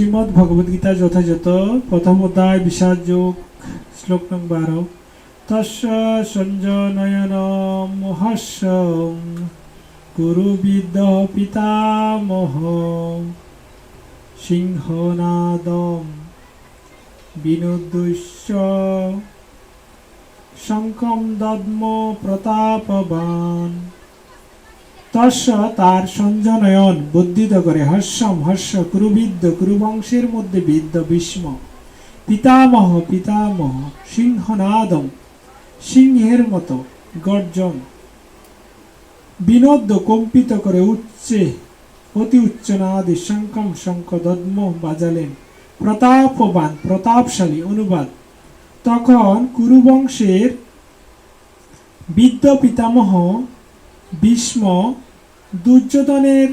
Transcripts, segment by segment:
শ্রীমদ্ ভগবদ্গীতা যথাযথ প্রথম অধ্যায়, বিষাদ যোগ, শ্লোক নং বারো। তস্য সঞ্জনয়ন মহাস্য পিতামহ সিংহনাদম বিনোদস্য শঙ্কম দদ্ম প্রতাপবান। তস্য তার সঞ্জনয়ন করে হর্ষম হর্ষ কুরুবংশের মধ্যে ভীষ্ম। পিতামহ পিতামহ, সিংহনাদম, সিংহের মতো গর্জন। কম্পিত করে উচ্চে, অতি উচ্চ নাদে শঙ্কম শঙ্খ দদ্ম বাজালেন। প্রতাপবান, প্রতাপশালী অনুবাদ। তখন কুরুবংশের বিদ্য পিতামহ ভীষ্ম দুর্যোধনের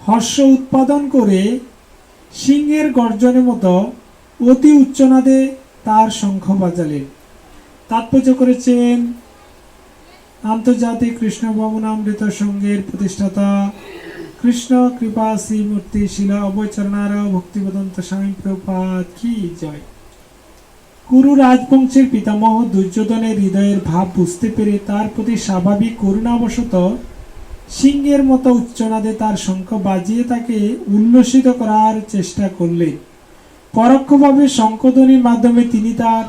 হর্ষ উৎপাদন করে সিংহের গর্জনের মতো অতি উচ্চনাদে তার শঙ্খ বাজালেন। তাৎপর্য করেছেন আন্তর্জাতিক কৃষ্ণ ভবনামৃত সংঘের প্রতিষ্ঠাতা কৃষ্ণ কৃপা শ্রীমূর্তি শিলা অবচরণার ভক্তিবদন্ত স্বামী প্রপাত কি জয়! কুরু রাজবংশের পিতামহ দুর্যোধনের হৃদয়ের ভাব বুঝতে পেরে তার প্রতি স্বাভাবিক করুণাবশত সিংহের মতো উচ্চনাদে তার শঙ্খ বাজিয়ে তাকে উল্লসিত করার চেষ্টা করলেন। পরোক্ষভাবে শঙ্খধ্বনির মাধ্যমে তিনি তার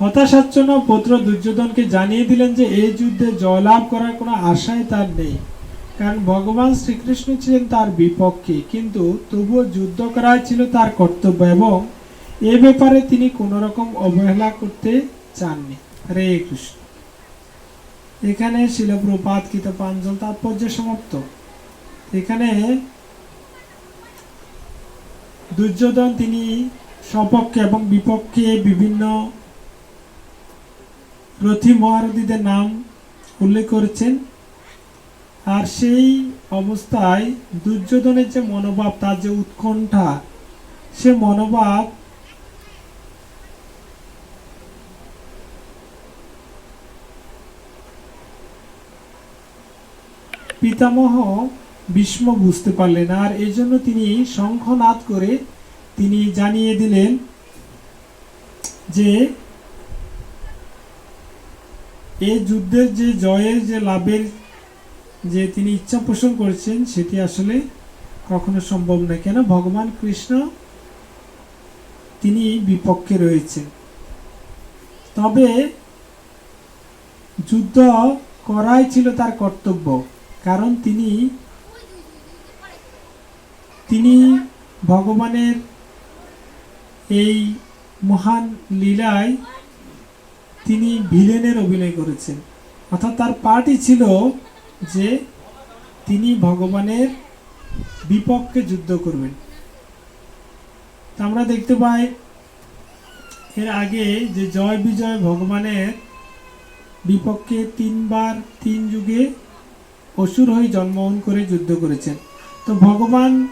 হতাশাচ্ছন্ন পুত্র দুর্যোধনকে জানিয়ে দিলেন যে এই যুদ্ধে জয়লাভ করার কোনো আশাই তার নেই। কারণ ভগবান শ্রীকৃষ্ণ ছিলেন তার বিপক্ষে, কিন্তু তবুও যুদ্ধ করাই ছিল তার কর্তব্য এবং এ ব্যাপারে তিনি কোনো রকম অবহেলা করতে চাননি। হরে কৃষ্ণ। এখানে শিলপ্রপাত কৃত পাঞ্জল তাৎপর্য সমাপ্ত। এখানে দুর্যোধন তিনি সপক্ষে এবং বিপক্ষে বিভিন্ন রথী মহারথীদের নাম উল্লেখ করেছেন। আর সেই অবস্থায় দুর্যোধনের যে মনোভাব, তার যে উৎকণ্ঠা, সে মনোভাব পিতামহ ভীষ্ম বুঝতে পারলেন আর এই জন্য তিনি শঙ্খনাদ করে তিনি জানিয়ে দিলেন যে এই যুদ্ধের যে জয়ের, যে লাভের যে তিনি ইচ্ছা পোষণ করেছেন, সেটি আসলে কখনো সম্ভব নয়। কেন? ভগবান কৃষ্ণ তিনি বিপক্ষে রয়েছেন। তবে যুদ্ধ করাই ছিল তার কর্তব্য, কারণ তিনি তিনি ভগবানের এই মহান লীলায় তিনি ভিলেনের অভিনয় করেছেন। অর্থাৎ তার পার্টি ছিল যে তিনি ভগবানের বিপক্ষে যুদ্ধ করবেন। আমরা দেখতে পাই এর আগে যে জয় বিজয় ভগবানের বিপক্ষে তিনবার তিন যুগে অসুর হয়ে জন্মগ্রহণ করে যুদ্ধ করেছেন। তো ভগবান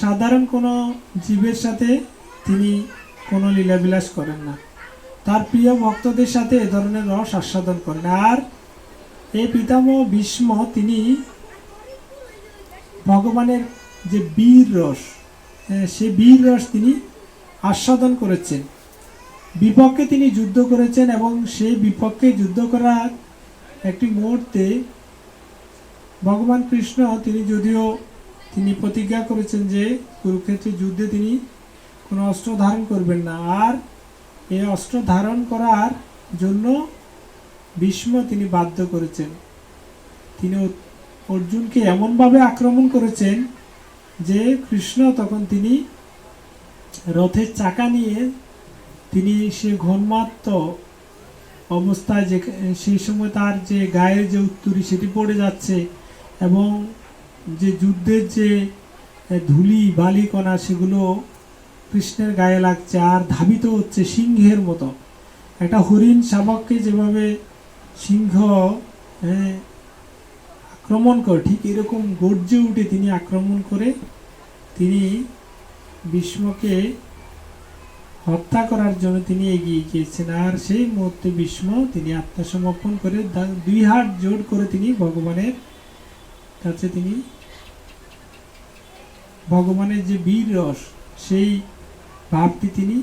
সাধারণ কোনো জীবের সাথে তিনি কোনো লীলাবিলাস করেন না। তার প্রিয় ভক্তদের সাথে এ ধরনের রস আস্বাদন করেন। আর এই পিতামহ ভীষ্ম, তিনি ভগবানের যে বীর রস সে বীর রস তিনি আস্বাদন করেছেন। বিপক্ষে তিনি যুদ্ধ করেছেন এবং সেই বিপক্ষে যুদ্ধ করার একটি মুহূর্তে ভগবান কৃষ্ণ তিনি যদিও তিনি প্রতিজ্ঞা করেছেন যে কুরুক্ষেত্রের যুদ্ধে তিনি কোনো অস্ত্র ধারণ করবেন না। আর এই অস্ত্র ধারণ করার জন্য ভীষ্ম তিনি বাধ্য করেছেন। তিনি অর্জুনকে এমনভাবে আক্রমণ করেছেন যে কৃষ্ণ তখন তিনি রথের চাকা নিয়ে তিনি সে ঘন্মাত্ম অবস্থায় যে সেই সময় তার যে গায়ের যে উত্তরি সেটি পড়ে যাচ্ছে এবং যে যুদ্ধের যে ধুলি, বালিকণা সেগুলো কৃষ্ণের গায়ে লাগছে আর ধাবিত হচ্ছে সিংহের মতো। একটা হরিণ শাবককে যেভাবে সিংহ আক্রমণ করে, ঠিক এরকম গর্জে উঠে তিনি আক্রমণ করে, তিনি ভীষ্মকে হত্যা করার জন্য তিনি এগিয়ে গিয়েছেন। আর সেই মুহূর্তে ভীষ্ম তিনি আত্মসমর্পণ করে দুই হাত জোড় করে তিনি ভগবানের কাছে তিনি ভগবানের যে বীর রস, সেই ভাবটি তিনি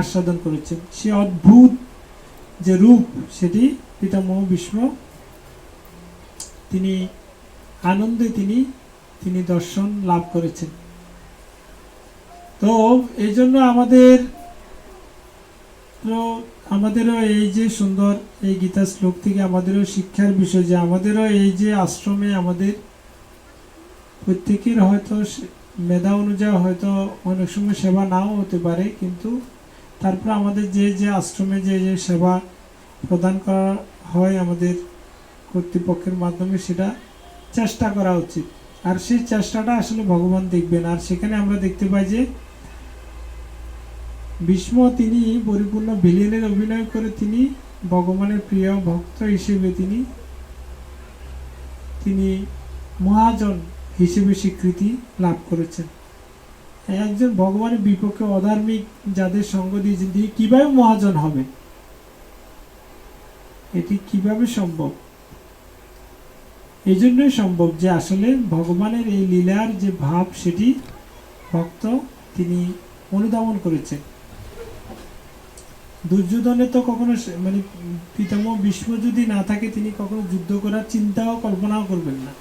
আস্বাদন করেছেন। সে অদ্ভুত যে রূপ, সেটি পিতামহ ভীষ্ম তিনি আনন্দে তিনি তিনি দর্শন লাভ করেছেন। তো এই জন্য আমাদের, তো আমাদেরও এই যে সুন্দর এই গীতা শ্লোক থেকে আমাদেরও শিক্ষার বিষয় যে আমাদেরও এই যে আশ্রমে আমাদের প্রত্যেকের হয়তো মেধা অনুযায়ী হয়তো অনেক সময় সেবা নাও হতে পারে, কিন্তু তারপর আমাদের যে যে আশ্রমে যে যে সেবা প্রদান করা হয় আমাদের কর্তৃপক্ষের মাধ্যমে, সেটা চেষ্টা করা উচিত। আর সেই চেষ্টাটা আসলে ভগবান দেখবেন। আর সেখানে আমরা দেখতে পাই যে ভীষ্ম তিনি পরিপূর্ণ ভিলেনের অভিনয় করে তিনি ভগবানের প্রিয় ভক্ত হিসেবে তিনি তিনি মহাজন হিসেবে স্বীকৃতি লাভ করেছেন। একজন ভগবানের বিপক্ষে অধার্মিক যাদের সঙ্গ দিয়েছেন, তিনি কীভাবে মহাজন হবে এটি কীভাবে সম্ভব? এই জন্যই সম্ভব যে আসলে ভগবানের এই লীলার যে ভাব, সেটি ভক্ত তিনি অনুধাবন করেছেন। দুর্যোধনের তো কখনো মানে পিতামহ ভীষ্ম যদি না থাকে, তিনি কখনো যুদ্ধ করার চিন্তাও, কল্পনাও করবেন না।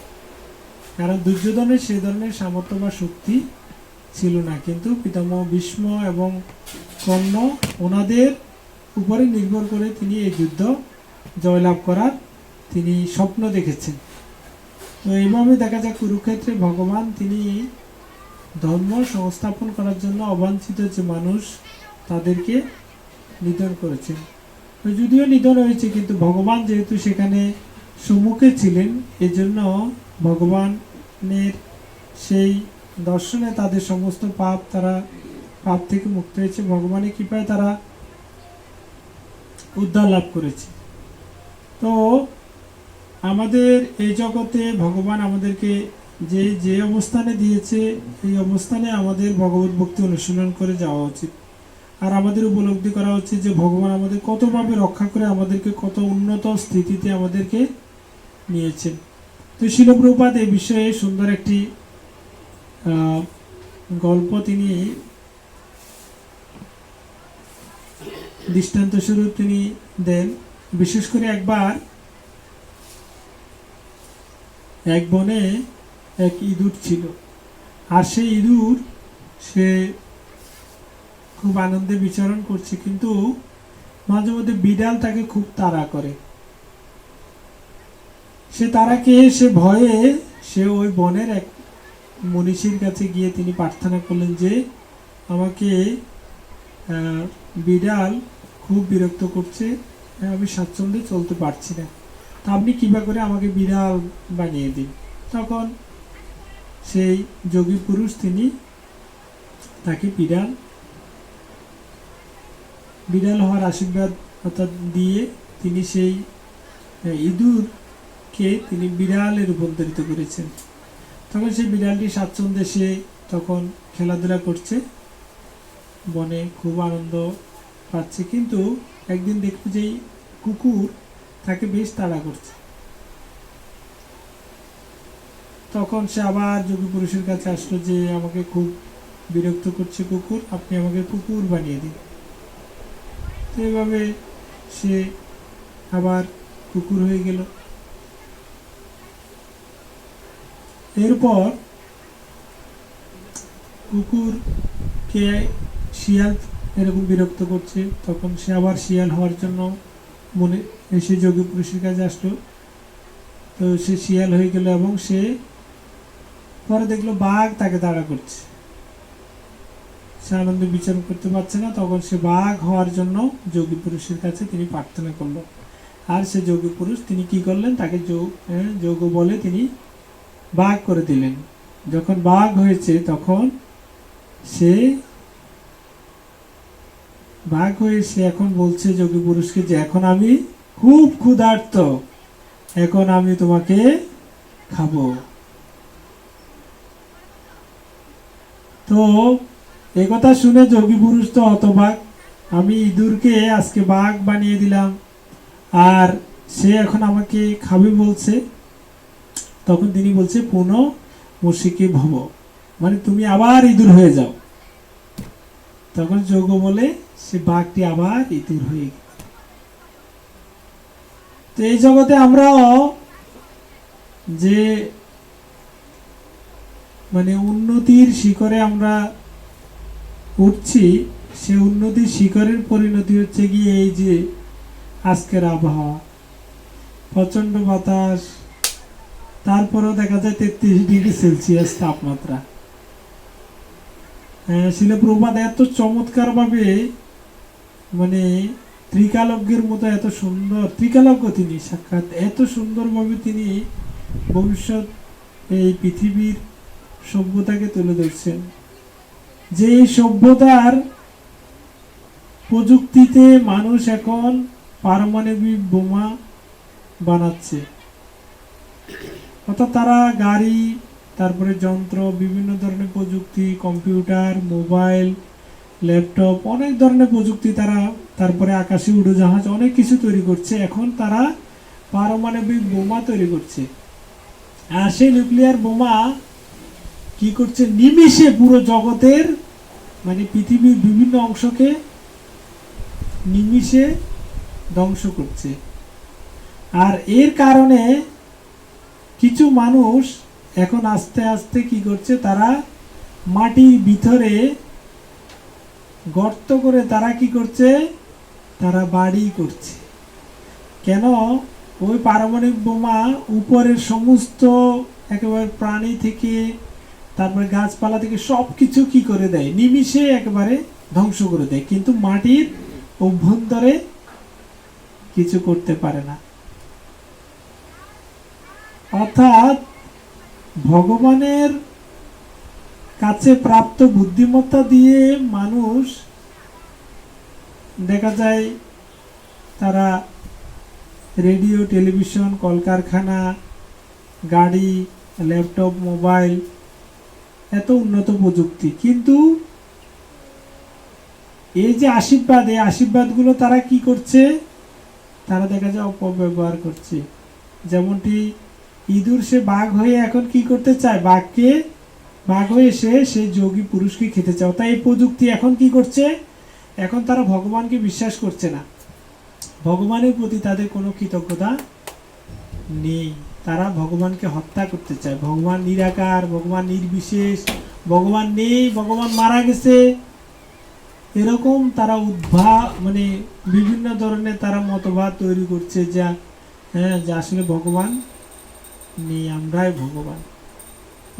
কারণ দুর্যোধনের সে ধরনের সামর্থ্য বা শক্তি ছিল না। কিন্তু পিতামহ ভীষ্ম এবং কর্ণ ওনাদের উপরে নির্ভর করে তিনি এই যুদ্ধ জয়লাভ করার তিনি স্বপ্ন দেখেছেন। তো এইভাবে দেখা যায় কুরুক্ষেত্রে ভগবান তিনি ধর্ম সংস্থাপন করার জন্য অবাঞ্ছিত যে মানুষ তাদেরকে নিধন করেছেন। তো যদিও নিধন হয়েছে, কিন্তু ভগবান যেহেতু সেখানে সম্মুখে ছিলেন, এজন্য ভগবানের সেই দর্শনে তাদের সমস্ত পাপ তারা, পাপ থেকে মুক্ত হয়েছে। ভগবানের কৃপায় তারা উদ্ধার লাভ করেছে। তো আমাদের এই জগতে ভগবান আমাদেরকে যে যে অবস্থানে দিয়েছে, এই অবস্থানে আমাদের ভগবত ভক্তি অনুশীলন করে যাওয়া উচিত। আর আমাদের উপলব্ধি করা উচিত যে, ভগবান আমাদের কতভাবে রক্ষা করে আমাদেরকে কত উন্নত স্থিতিতে আমাদেরকে নিয়েছেন। তো শিলপ্রপাত এই বিষয়ে সুন্দর একটি গল্প তিনি দৃষ্টান্ত স্বরূপ তিনি দেন। বিশেষ করে একবার এক বনে এক ইঁদুর ছিল। আর সেই ইঁদুর সে খুব আনন্দে বিচরণ করছে, কিন্তু মাঝে মধ্যে বিড়াল তাকে খুব তাড়া করে। সে তারাকে সে ভয়ে সে ওই বনের এক মনীষীর কাছে গিয়ে তিনি প্রার্থনা করলেন যে, আমাকে বিড়াল খুব বিরক্ত করছে আমি স্বাচ্ছন্দ্যে চলতে পারছি না। তা আপনি কৃপা করে আমাকে বিড়াল বানিয়ে দিন। তখন সেই যোগী পুরুষ তিনি তাকে বিড়াল বিড়াল হওয়ার আশীর্বাদ অর্থাৎ দিয়ে তিনি সেই ইঁদুরকে তিনি বিড়ালে রূপান্তরিত করেছেন। তখন সেই বিড়ালটি স্বাচ্ছন্দ্যে সে তখন খেলাধুলা করছে, বনে খুব আনন্দ পাচ্ছে, কিন্তু একদিন দেখবে যে কুকুর তাকে বেশ তাড়া করছে। তখন সে আবার যোগী পুরুষের কাছে আসলো যে, আমাকে খুব বিরক্ত করছে কুকুর, আপনি আমাকে কুকুর বানিয়ে দিন। তো এইভাবে সে আবার কুকুর হয়ে গেল। এরপর কুকুরকে শিয়াল এরকম বিরক্ত করছে তখন সে আবার শিয়াল হওয়ার জন্য মনে এসে যোগী পুরুষের কাছে আসলো। তো সে শিয়াল হয়ে গেল এবং সে পরে দেখল বাঘ তাকে তাড়া করছে। সে আনন্দে বিচার করতে পারছে না তখন সে বাঘ হওয়ার জন্য যোগী পুরুষের কাছে তিনি প্রার্থনা করল। আর সে যোগী পুরুষ তিনি কি করলেন? তাকে যোগ হ্যাঁ, যোগ বলে তিনি বাঘ করে দিলেন। যখন বাঘ হয়েছে তখন সে বাঘ হয়ে সে এখন বলছে যোগী পুরুষকে যে এখন আমি খুব ক্ষুধার্ত, এখন আমি তোমাকে খাব। তো এ কথা শুনে যোগী পুরুষ তো হতবাক। আমি ইঁদুরকে আজকে বাঘ বানিয়ে দিলাম, আর সে এখন আমাকে খাবে বলছে। তখন তিনি বলছে, পুনঃ মুশিকে ভব। মানে তুমি আবার ইঁদুর হয়ে যাও। তখন যোগ বলে, সে বাঘটি আবার ইঁদুর হয়ে গেল। তো এই জগতে আমরাও যে মানে উন্নতির শিখরে আমরা উঠছি, সে উন্নতির শিখরের পরিণতি হচ্ছে গিয়ে এই যে আজকের আবহাওয়া। প্রচণ্ড বাতাস তারপরেও দেখা যায় তেত্রিশ ডিগ্রি সেলসিয়াস তাপমাত্রা। হ্যাঁ, শিলপ্রপাত এত চমৎকার ভাবে মানে ত্রিকালজ্ঞের মতো এত সুন্দর ত্রিকালজ্ঞ তিনি সাক্ষাৎ এত সুন্দরভাবে তিনি ভবিষ্যৎ এই পৃথিবীর সভ্যতাকে তুলে ধরছেন। যে সভ্যতার প্রযুক্তিতে মানুষ এখন পারমাণবিক বোমা বানাচ্ছে। অর্থাৎ তারা গাড়ি, তারপরে যন্ত্র, বিভিন্ন ধরনের প্রযুক্তি, কম্পিউটার, মোবাইল, ল্যাপটপ, অনেক ধরনের প্রযুক্তি তারা, তারপরে আকাশে উড়োজাহাজ অনেক কিছু তৈরি করছে। এখন তারা পারমাণবিক বোমা তৈরি করছে। আর সেই নিউক্লিয়ার বোমা কি করছে? নিমিষে পুরো জগতের মানে পৃথিবীর বিভিন্ন অংশকে নিমিষে ধ্বংস করছে। আর এর কারণে কিছু মানুষ এখন আস্তে আস্তে কি করছে, তারা মাটির ভিতরে গর্ত করে তারা কি করছে, তারা বাড়ি করছে। কেন? ওই পারমাণবিক বোমা উপরের সমস্ত একেবারে প্রাণী থেকে, তারপরে গাছপালা থেকে সব কিছু কি করে দেয়? নিমিষে একেবারে ধ্বংস করে দেয়। কিন্তু মাটির অভ্যন্তরে কিছু করতে পারে না। অর্থাৎ ভগবানের কাছে প্রাপ্ত বুদ্ধিমত্তা দিয়ে মানুষ, দেখা যায় তারা রেডিও, টেলিভিশন, কলকারখানা, গাড়ি, ল্যাপটপ, মোবাইল, এত উন্নত প্রযুক্তি। কিন্তু এই যে আশীর্বাদ, এই আশীর্বাদগুলো তারা কি করছে? তারা দেখা যায় অপব্যবহার করছে। যেমনটি ইঁদুর সে বাঘ হয়ে এখন কি করতে চায়? বাঘকে, বাঘ হয়ে সে সেই যোগী পুরুষকে খেতে চাও তাই এই প্রযুক্তি এখন কি করছে? এখন তারা ভগবানকে বিশ্বাস করছে না। ভগবানের প্রতি তাদের কোনো কৃতজ্ঞতা নেই। তারা ভগবানকে হত্যা করতে চায়। ভগবান নিরাকার, ভগবান নির্বিশেষ, ভগবান নেই, ভগবান মারা গেছে। এরকম তারা উদ্ভা মানে বিভিন্ন ধরনের তারা মতবাদ তৈরি করছে যা হ্যাঁ যে আসলে ভগবান নেই আমরাই ভগবান।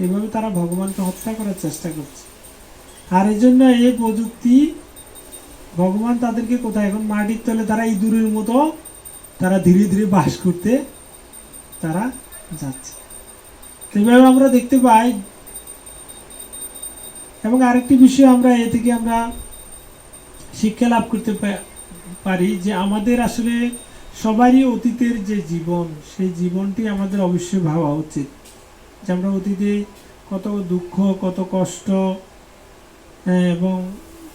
এভাবে তারা ভগবানকে হত্যা করার চেষ্টা করছে। আর এই জন্য এই প্রযুক্তি, ভগবান তাদেরকে কোথায়? এখন মাটির তলে তারা ইঁদুরের মতো তারা ধীরে ধীরে বাস করতে তারা যাচ্ছে। এভাবে আমরা দেখতে পাই। এবং আরেকটি বিষয় আমরা এ থেকে আমরা শিক্ষা লাভ করতে পারি যে আমাদের আসলে সবারই অতীতের যে জীবন সেই জীবনটি আমাদের অবশ্যই ভাবা উচিত। যে আমরা অতীতে কত দুঃখ কত কষ্ট হ্যাঁ, এবং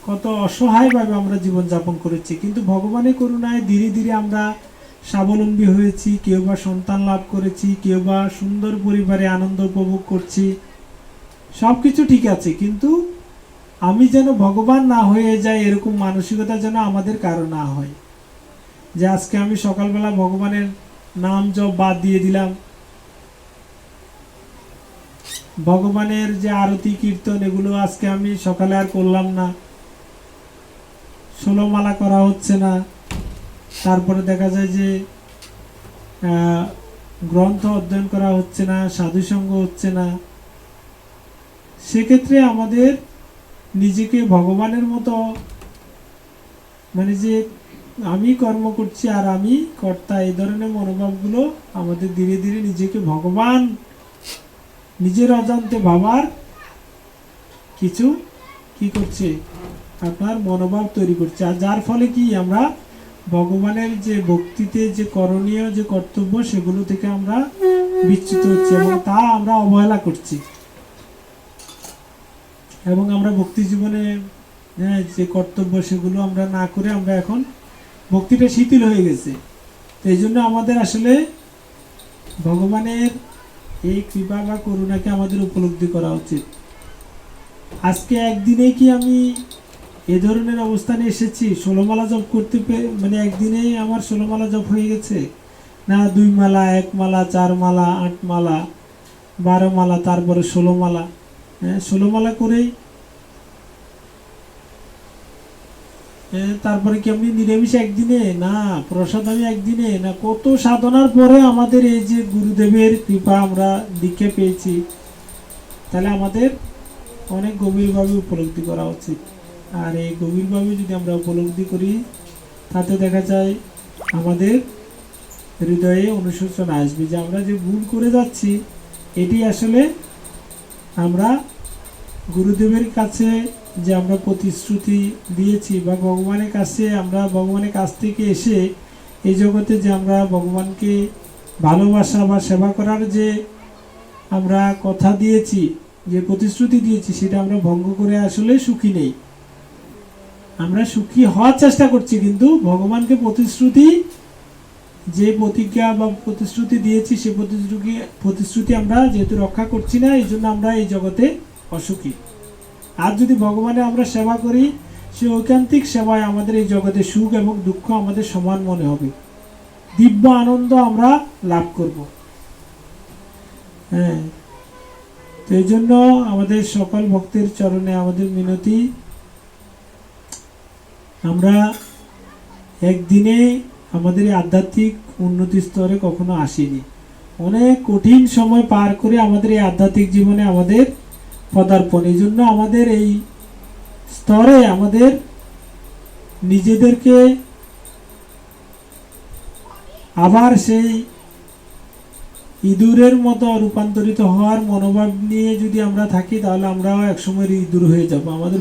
কত অসহায়ভাবে আমরা জীবনযাপন করেছি। কিন্তু ভগবানের করুণায় ধীরে ধীরে আমরা স্বাবলম্বী হয়েছি কেউ বা সন্তান লাভ করেছি কেউ বা সুন্দর পরিবারে আনন্দ উপভোগ করছি। সব কিছু ঠিক আছে কিন্তু আমি যেন ভগবান না হয়ে যাই এরকম মানসিকতা যেন আমাদের কারও না হয়। যে আজকে আমি সকালবেলা ভগবানের নাম জপ বাদ দিয়ে দিলাম। ভগবানের যে আরতি, কীর্তন, এগুলো আজকে আমি সকালে আর করলাম না। ষোলোমালা করা হচ্ছে না। তারপরে দেখা যায় যে গ্রন্থ অধ্যয়ন করা হচ্ছে না, সাধুসঙ্গ হচ্ছে না। সেক্ষেত্রে আমাদের নিজেকে ভগবানের মতো মানে যে আমি কর্ম করছি আর আমি কর্তা এই ধরনের মনোভাবগুলো আমাদের ধীরে ধীরে নিজেকে ভগবান নিজের অজান্তে ভাবার কিছু কি করছে? আপনার মনোভাব তৈরি করছে। আর যার ফলে কি আমরা ভগবানের যে ভক্তিতে যে করণীয় যে কর্তব্য সেগুলো থেকে আমরা বিচ্যুত হচ্ছি এবং তা আমরা অবহেলা করছি। এবং আমরা ভক্তি জীবনে হ্যাঁ, যে কর্তব্য সেগুলো আমরা না করে আমরা এখন ভক্তিটা শিথিল হয়ে গেছে। এই জন্য আমাদের আসলে ভগবানের এই কৃপা বা করুণাকে আমাদের উপলব্ধি করা উচিত। আজকে একদিনে কি আমি এ ধরনের অবস্থানে এসেছি? ষোলোমালা জব করতে পে- মানে একদিনেই আমার ষোলোমালা জব হয়ে গেছে? না দুই মালা এক মালা চার মালা আট মালা বারো মালা তারপরে ষোলো মালা হ্যাঁ ষোলো মালা করেই হ্যাঁ, তারপরে কি আমি নিরামিষ একদিনে? না, প্রসাদ আমি একদিনে। না, কত সাধনার পরে আমাদের এই যে গুরুদেবের কৃপা আমরা দীক্ষা পেয়েছি, তাহলে আমাদের অনেক গভীরভাবে উপলব্ধি করা উচিত। আর এই গভীরভাবে যদি আমরা উপলব্ধি করি, তাতে দেখা যায় আমাদের হৃদয়ে অনুশোচনা আসবে যে আমরা যে ভুল করে যাচ্ছি, এটি আসলে আমরা গুরুদেবের কাছে যে আমরা প্রতিশ্রুতি দিয়েছি বা ভগবানের কাছে আমরা ভগবানের কাছ থেকে এসে এই জগতে যে আমরা ভগবানকে ভালোবাসা বা সেবা করার যে আমরা কথা দিয়েছি, যে প্রতিশ্রুতি দিয়েছি, সেটা আমরা ভঙ্গ করে আসলে সুখী নেই। আমরা সুখী হওয়ার চেষ্টা করছি, কিন্তু ভগবানকে প্রতিশ্রুতি, যে প্রতিজ্ঞা বা প্রতিশ্রুতি দিয়েছি, সে প্রতিশ্রুতি প্রতিশ্রুতি আমরা যেহেতু রক্ষা করছি না, এই জন্য আমরা এই জগতে অসুখী। আর যদি ভগবানের আমরা সেবা করি, সে ঐকান্তিক সেবায় আমাদের এই জগতে সুখ এবং দুঃখ আমাদের সমান মনে হবে। দিব্য আনন্দ আমরা লাভ করব। হ্যাঁ। তো এই জন্য আমাদের সকল ভক্তের চরণে আমাদের মিনতি। আমরা একদিনে আমাদের আধ্যাত্মিক উন্নতি স্তরে কখনো আসিনি। অনেক কঠিন সময় পার করে আমাদের এই আধ্যাত্মিক জীবনে আমাদের পদার্পণ। এই জন্য আমাদের এই স্তরে আমাদের নিজেদেরকে আবার সেই ইঁদুরের মতো রূপান্তরিত হওয়ার মনোভাব নিয়ে যদি আমরা থাকি, তাহলে আমরাও একসময় ইঁদুর হয়ে যাব। আমাদের